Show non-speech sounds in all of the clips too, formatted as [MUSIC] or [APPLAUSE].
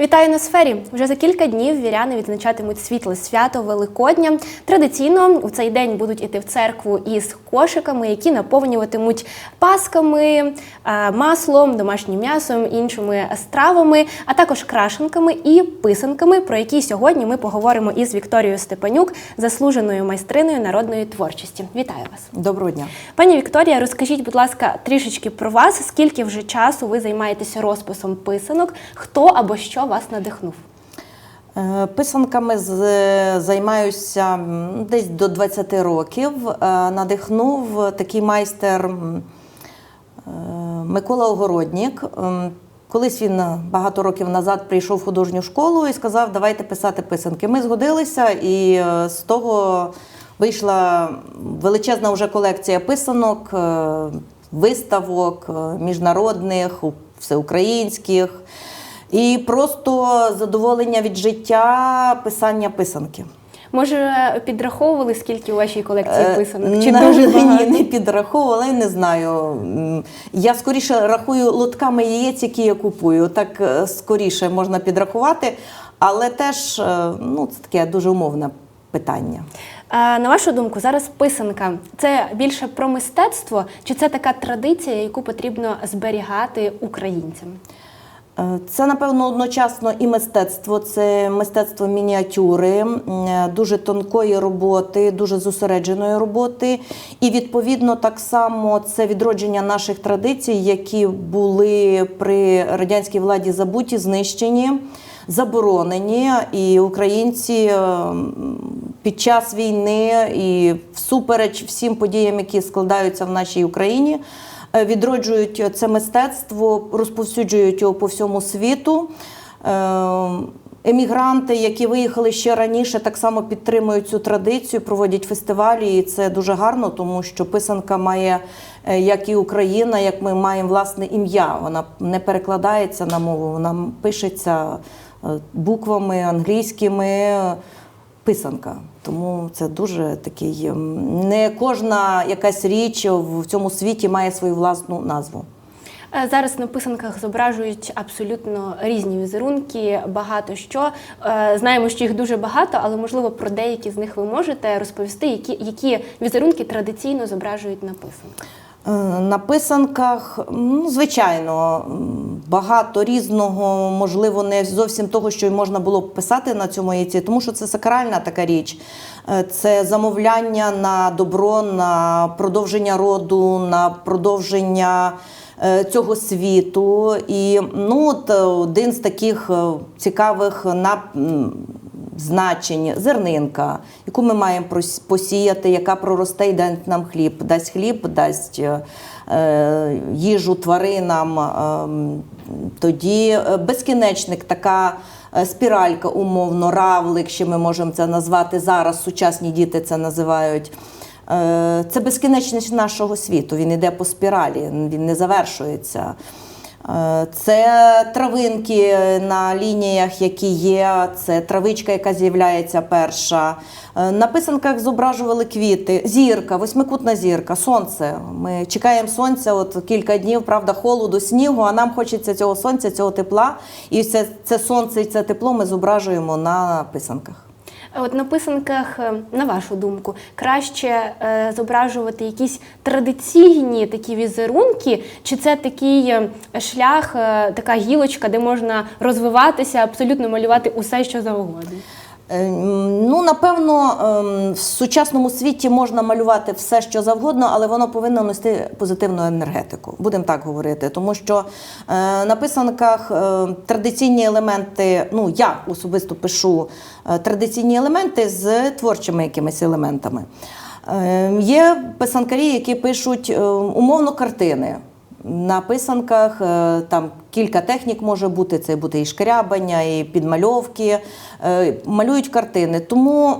Вітаю на сфері. Вже за кілька днів віряни відзначатимуть світле свято Великодня. Традиційно у цей день будуть іти в церкву із кошиками, які наповнюватимуть пасками, е, маслом, домашнім м'ясом, іншими стравами, а також крашенками і писанками, про які сьогодні ми поговоримо із Вікторією Степанюк, заслуженою майстриною народної творчості. Вітаю вас. Доброго дня. Пані Вікторія, розкажіть, будь ласка, трішечки про вас. Скільки вже часу ви займаєтеся розписом писанок? Хто або що вас надихнув? Е, Писанками займаюся десь до 20 років. Е, Надихнув такий майстер е, Микола Огороднік. Колись він багато років назад прийшов в художню школу і сказав, давайте писати писанки. Ми згодилися, і е, з того вийшла величезна вже колекція писанок, е, виставок е, міжнародних, всеукраїнських. І просто задоволення від життя писання писанки. Може, підраховували, скільки у вашій колекції писанок? Чи Е, На- дуже ні, не підраховувала, не знаю. Я скоріше рахую лотками яєць, які я купую. Так е, скоріше можна підрахувати, але теж е, ну, це таке дуже умовне питання. А, на вашу думку, зараз писанка це більше про мистецтво, чи це така традиція, яку потрібно зберігати українцям? Е, Це, напевно, одночасно і мистецтво, це мистецтво мініатюри, е, дуже тонкої роботи, дуже зосередженої роботи. І відповідно так само це відродження наших традицій, які були при радянській владі забуті, знищені, заборонені. І українці е, під час війни і всупереч всім подіям, які складаються в нашій Україні. Е, відроджують це мистецтво, розповсюджують його по всьому світу. Е, Емігранти, які виїхали ще раніше, так само підтримують цю традицію, проводять фестивалі, і це дуже гарно, тому що писанка має, е, як і Україна, як ми маємо власне ім'я. Вона не перекладається на мову, вона пишеться буквами англійськими писанка. Тому це дуже такий. ем, Не кожна якась річ в цьому світі має свою власну назву. Е, Зараз на писанках зображують абсолютно різні візерунки, багато що. Е, Знаємо, що їх дуже багато, але можливо про деякі з них ви можете розповісти, які, які візерунки традиційно зображують на писанках. Е, На писанках, ну, звичайно, багато різного, можливо, не зовсім того, що можна було б писати на цьому яйці, тому що це сакральна така річ. Е, Це замовляння на добро, на продовження роду, на продовження е, цього світу. І ну, от, один з таких цікавих нап- значень зернинка, яку ми маємо посіяти, яка проросте і дасть нам хліб, дасть хліб, дасть е, е, їжу тваринам. Е, тоді безкінечник, така е, спіралька, умовно, равлик, ще ми можемо це назвати зараз. Сучасні діти це називають. Е, Це безкінечність нашого світу. Він йде по спіралі, він не завершується. Е, Це травинки на лініях, які є. Це травичка, яка з'являється перша. Е, На писанках зображували квіти, зірка, восьмикутна зірка, сонце. Ми чекаємо сонця от кілька днів, правда, холоду, снігу, а нам хочеться цього сонця, цього тепла. І це, це сонце і це тепло ми зображуємо на писанках. От на писанках, е, на вашу думку, краще е, зображувати якісь традиційні такі візерунки, чи це такий е, шлях, е, така гілочка, де можна розвиватися, абсолютно малювати усе, що завгодно? Е, Ну, напевно, ем, в сучасному світі можна малювати все, що завгодно, але воно повинно нести позитивну енергетику. Будемо так говорити. Тому що е, на писанках е, традиційні елементи, ну я особисто пишу традиційні елементи з творчими якимись елементами. Є писанкарі, які пишуть е, умовно картини. На писанках е, там кілька технік може бути. Це бути і шкрябання, і підмальовки, е, малюють картини. Тому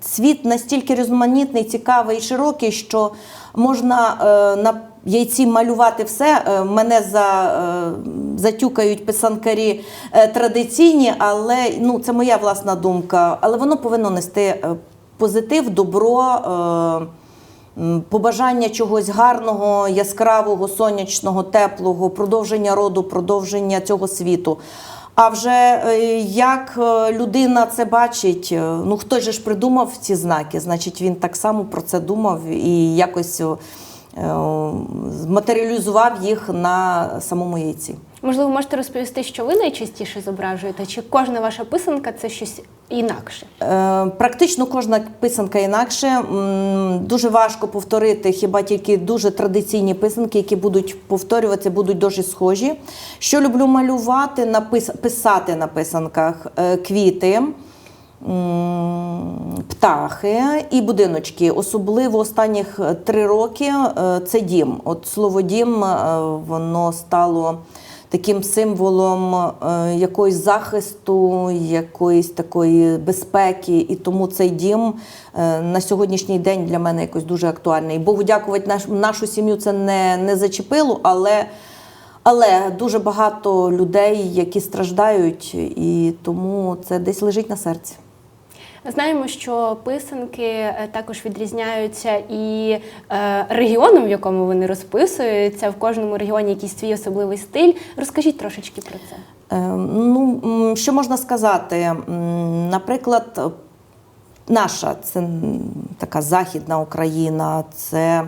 світ настільки різноманітний, цікавий і широкий, що можна е, на яйці малювати все. Мене за, затюкають писанкарі традиційні, але ну, це моя власна думка. Але воно повинно нести позитив, добро. Побажання чогось гарного, яскравого, сонячного, теплого, продовження роду, продовження цього світу. А вже е, як е, людина це бачить, е, ну хтось же ж придумав ці знаки, значить він так само про це думав і якось матеріалізував їх на самому яйці. Можливо, можете розповісти, що ви найчастіше зображуєте, чи кожна ваша писанка це щось інакше? Е, Практично кожна писанка інакше. Дуже важко повторити, хіба тільки дуже традиційні писанки, які будуть повторюватися, будуть дуже схожі. Що люблю малювати, напис... писати на писанках Е, квіти. Птахи і будиночки, особливо останніх е, три роки це дім. От слово дім воно стало таким символом е, якогось захисту, якоїсь такої безпеки. І тому цей дім е, на сьогоднішній день для мене якось дуже актуальний. Богу дякувати, наш, нашу сім'ю це не, не зачепило, але. Але дуже багато людей, які страждають, і тому це десь лежить на серці. Знаємо, що писанки е, також відрізняються і е, регіоном, в якому вони розписуються. В кожному регіоні якийсь свій особливий стиль. Розкажіть трошечки про це. Е, Ну, що можна сказати? Наприклад, наша це така західна Україна, це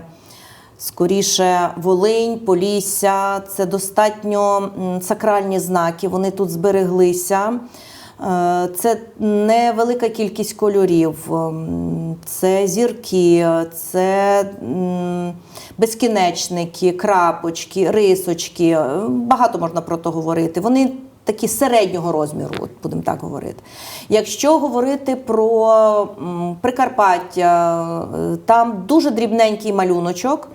скоріше Волинь, Полісся, це достатньо сакральні знаки, вони тут збереглися. Е, Це невелика кількість кольорів, ем, це зірки, це безкінечники, крапочки, рисочки. Е, Багато можна про то говорити. Вони такі середнього розміру, от будемо так говорити. Якщо говорити про Прикарпаття, е, там дуже дрібненький малюночок.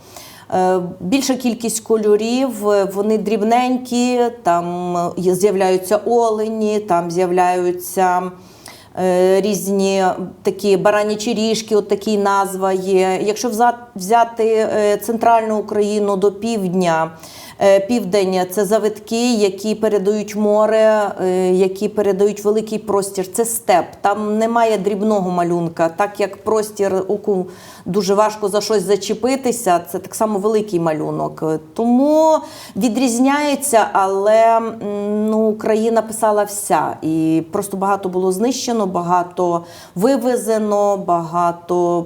Е, Більша кількість кольорів, е, вони дрібненькі, там е, з'являються олені, там з'являються різні такі баранячі ріжки, от такі назва є. Якщо взяти центральну Україну до півдня, південь це завитки, які передають море, е, які передають великий простір. Це степ. Там немає дрібного малюнка, так як простір оку дуже важко за щось зачепитися. Це так само великий малюнок. Тому відрізняється, але ну, Україна писала вся. І просто багато було знищено, багато вивезено, багато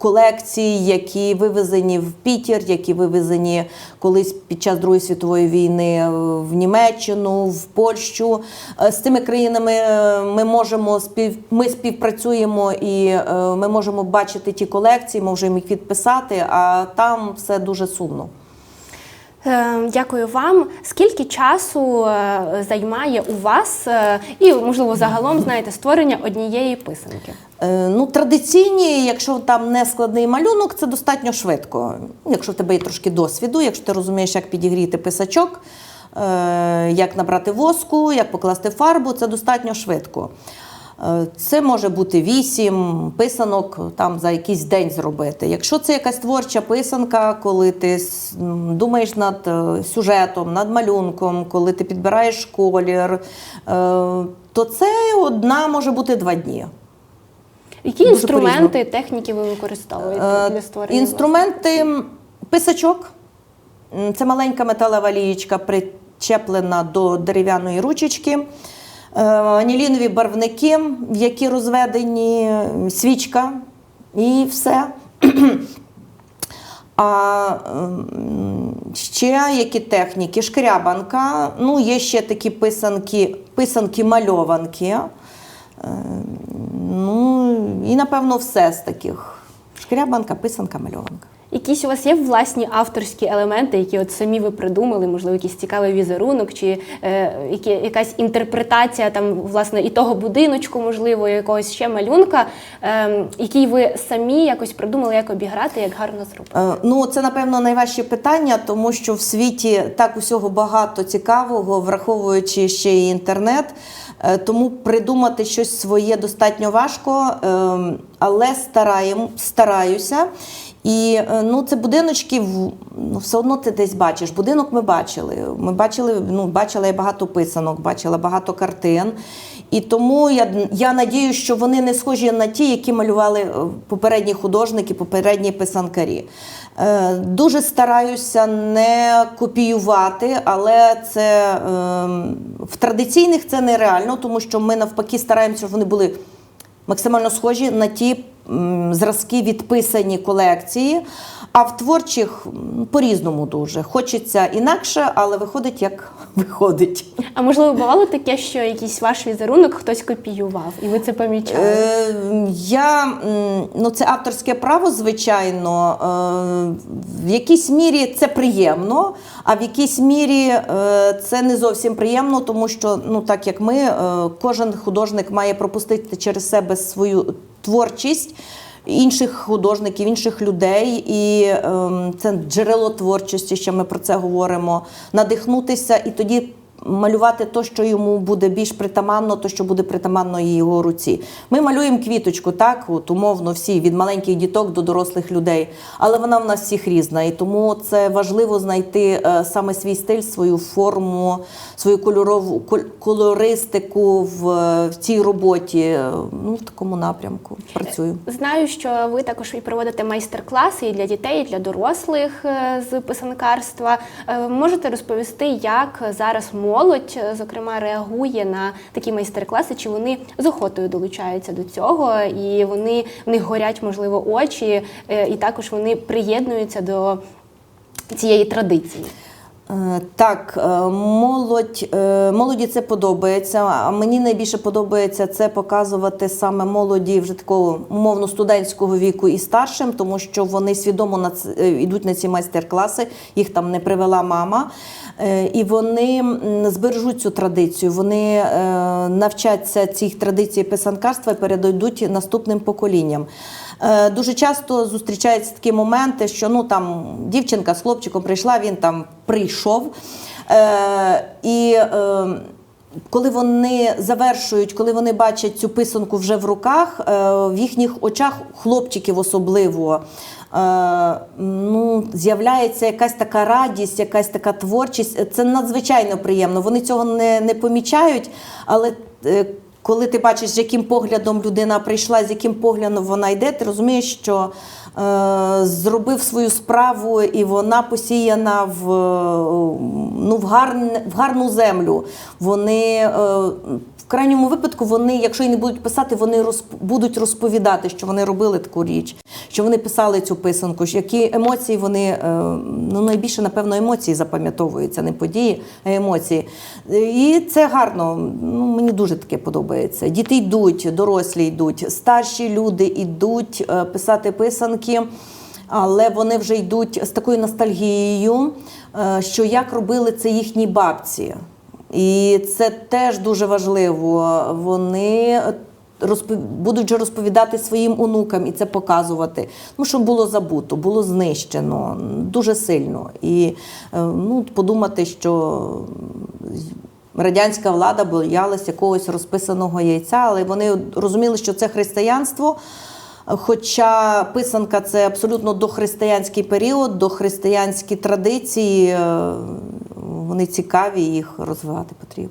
колекцій, які вивезені в Пітер, які вивезені колись під час Другої світової війни е, в Німеччину, в Польщу. Е, З цими країнами е, ми можемо спів... ми співпрацюємо і ми можемо бачити ті колекції, можемо їх відписати, а там все дуже сумно. Дякую вам. Скільки часу займає у вас і, можливо, загалом знаєте створення однієї писанки? Е, Ну, традиційні, якщо там не складний малюнок, це достатньо швидко. Якщо в тебе є трошки досвіду, якщо ти розумієш, як підігріти писачок, е, як набрати воску, як покласти фарбу, це достатньо швидко. Е, Це може бути вісім писанок там за якийсь день зробити. Якщо це якась творча писанка, коли ти думаєш над сюжетом, над малюнком, коли ти підбираєш колір, то це одна може бути два дні. Які Дуже інструменти, техніки ви використовуєте Е, для створення? Інструменти писачок. Це маленька металева лієчка, причеплена до дерев'яної ручечки. Е, Анілінові барвники, які розведені, свічка і все. А ем, ще які техніки? Шкрябанка. Ну, є ще такі писанки, писанки-мальованки. Ну, і напевно все з таких. Шкрябанка, писанка, мальованка. Якісь у вас є власні авторські елементи, які от самі ви придумали, можливо, якийсь цікавий візерунок, чи е, які, якась інтерпретація там, власне, і того будиночку, можливо, якогось ще малюнка, е, який ви самі якось придумали, як обіграти, як гарно зробити? Е, Ну, це напевно найважче питання, тому що в світі так усього багато цікавого, враховуючи ще й інтернет. Е, Тому придумати щось своє достатньо важко, ем, але стараєм, стараюся. І е, ну, це будиночки, ну, все одно ти десь бачиш. Будинок ми бачили. Ми бачили, ну, бачила я багато писанок, бачила багато картин. І тому я, я надію, що вони не схожі на ті, які малювали е, попередні художники, попередні писанкарі. Е, дуже стараюся не копіювати, але це е, в традиційних це нереально, тому що ми навпаки стараємося, щоб вони були максимально схожі на ті зразки відписані колекції. А в творчих по-різному дуже. Хочеться інакше, але виходить як [LAUGHS] виходить. А можливо, бувало таке, що якийсь ваш візерунок хтось копіював, і ви це помічали? Е, я, ну це авторське право, звичайно. Е, в якійсь мірі це приємно, а в якійсь мірі е, це не зовсім приємно, тому що, ну так як ми, е, кожен художник має пропустити через себе свою творчість. Інших художників, інших людей, і е, це джерело творчості, ще ми про це говоримо. Надихнутися і тоді малювати то, що йому буде більш притаманно, то, що буде притаманно його руці. Ми малюємо квіточку, так, от, умовно, всі, від маленьких діток до дорослих людей. Але вона в нас всіх різна. І тому це важливо знайти е, саме свій стиль, свою форму, свою кольорову кол- колористику в, в цій роботі. Е, Ну, в такому напрямку працюю. Знаю, що ви також і проводите майстер-класи і для дітей, і для дорослих е, з писанкарства. Е, Можете розповісти, як зараз молодь, е, зокрема, реагує на такі майстер-класи? Чи вони з охотою долучаються до цього, і вони в них горять, можливо, очі, е, і також вони приєднуються до цієї традиції? Е, Так, е, молодь, е, молоді це подобається. А мені найбільше подобається це показувати саме молоді вже такого умовно студентського віку і старшим, тому що вони свідомо на йдуть на ці майстер-класи, їх там не привела мама. І вони збережуть цю традицію. Вони навчаться цих традицій писанкарства і передадуть наступним поколінням. Е, Дуже часто зустрічаються такі моменти, що ну там дівчинка з хлопчиком прийшла, він там прийшов. Е, і е, коли вони завершують, коли вони бачать цю писанку вже в руках, в їхніх очах хлопчиків особливо. Ну, з'являється якась така радість, якась така творчість. Це надзвичайно приємно. Вони цього не, не помічають, але коли ти бачиш, з яким поглядом людина прийшла, з яким поглядом вона йде, ти розумієш, що зробив свою справу і вона посіяна в, е, ну, в, гарне, в гарну землю. Вони е, в крайньому випадку, вони, якщо і не будуть писати, вони розп, будуть розповідати, що вони робили таку річ, що вони писали цю писанку, які емоції вони е, ну найбільше, напевно, емоції запам'ятовуються, не події, а емоції. І це гарно. Ну, мені дуже таке подобається. Діти йдуть, дорослі йдуть, старші люди йдуть е, писати писанки. Але вони вже йдуть з такою ностальгією, е, що як робили це їхні бабці. І це теж дуже важливо. Вони розпов... будуть же розповідати своїм онукам і це показувати. Тому що було забуто, було знищено дуже сильно. І е, ну, подумати, що радянська влада боялась якогось розписаного яйця, але вони розуміли, що це християнство. Хоча писанка це абсолютно дохристиянський період, дохристиянські традиції, е, вони цікаві, їх розвивати потрібно.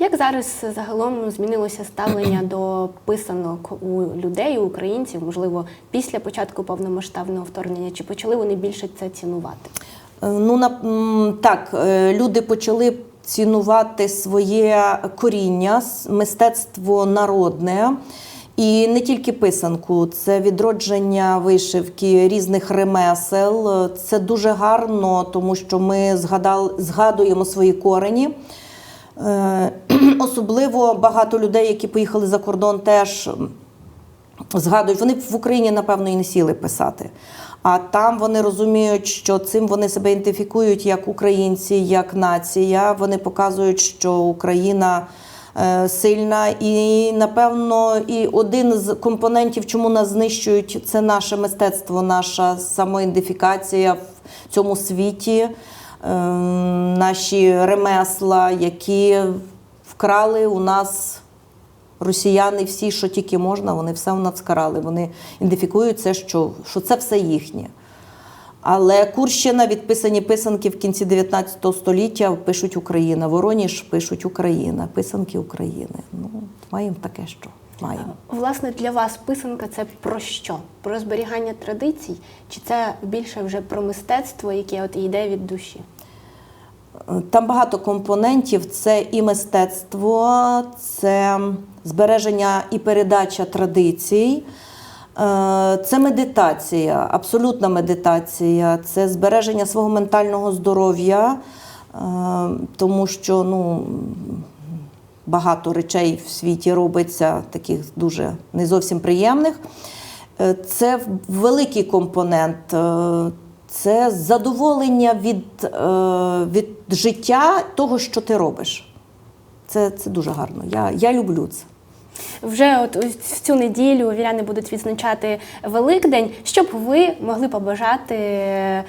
Як зараз загалом змінилося ставлення до писанок у людей, у українців, можливо, після початку повномасштабного вторгнення? Чи почали вони більше це цінувати? Е, Ну, на, так, е, люди почали цінувати своє коріння, мистецтво народне. І не тільки писанку, це відродження вишивки, різних ремесел. Це дуже гарно, тому що ми згадали, згадуємо свої корені. Е, [CLEARS THROAT] Особливо багато людей, які поїхали за кордон, теж згадують, вони в Україні, напевно, і не сіли писати. А там вони розуміють, що цим вони себе ідентифікують як українці, як нація. Вони показують, що Україна сильна, і напевно, і один з компонентів, чому нас знищують, це наше мистецтво, наша самоідентифікація в цьому світі, е, наші ремесла, які вкрали у нас. Росіяни всі, що тільки можна, вони все у нас вкрали. Вони ідентифікують це, що, що це все їхнє. Але Курщина відписані писанки в кінці 19 століття пишуть Україна. Вороніж пишуть Україна, писанки України. Ну, маємо таке, що маємо. Власне, для вас писанка це про що? Про зберігання традицій? Чи це більше вже про мистецтво, яке от йде від душі? Там багато компонентів: це і мистецтво, це збереження і передача традицій. Е, Це медитація, абсолютна медитація, це збереження свого ментального здоров'я, е, тому що ну, багато речей в світі робиться, таких дуже не зовсім приємних. Е, Це великий компонент. Це задоволення від, від життя того, що ти робиш. Це, це дуже гарно. Я, я люблю це. Вже от в цю неділю віряни будуть відзначати Великдень. Що б ви могли побажати е,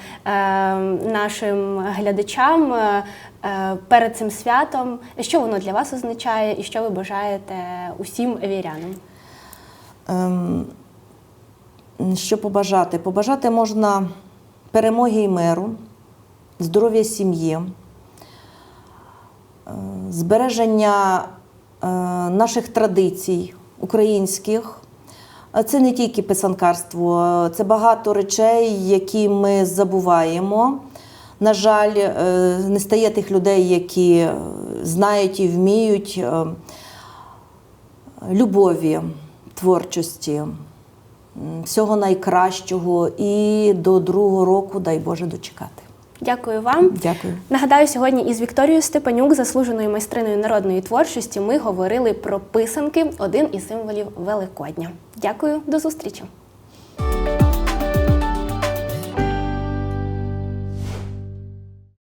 нашим глядачам е, е, перед цим святом? Що воно для вас означає, і що ви бажаєте усім вірянам? Ем, що побажати? Побажати можна перемоги і миру, здоров'я сім'ї, е, збереження наших традицій українських. Це не тільки писанкарство, це багато речей, які ми забуваємо. На жаль, е, не стає тих людей, які е, знають і вміють е, любові, творчості, всього найкращого і до другого року, дай Боже, дочекати. Дякую вам. Дякую. Нагадаю, сьогодні із Вікторією Степанюк, заслуженою майстриною народної творчості, ми говорили про писанки, один із символів Великодня. Дякую, до зустрічі!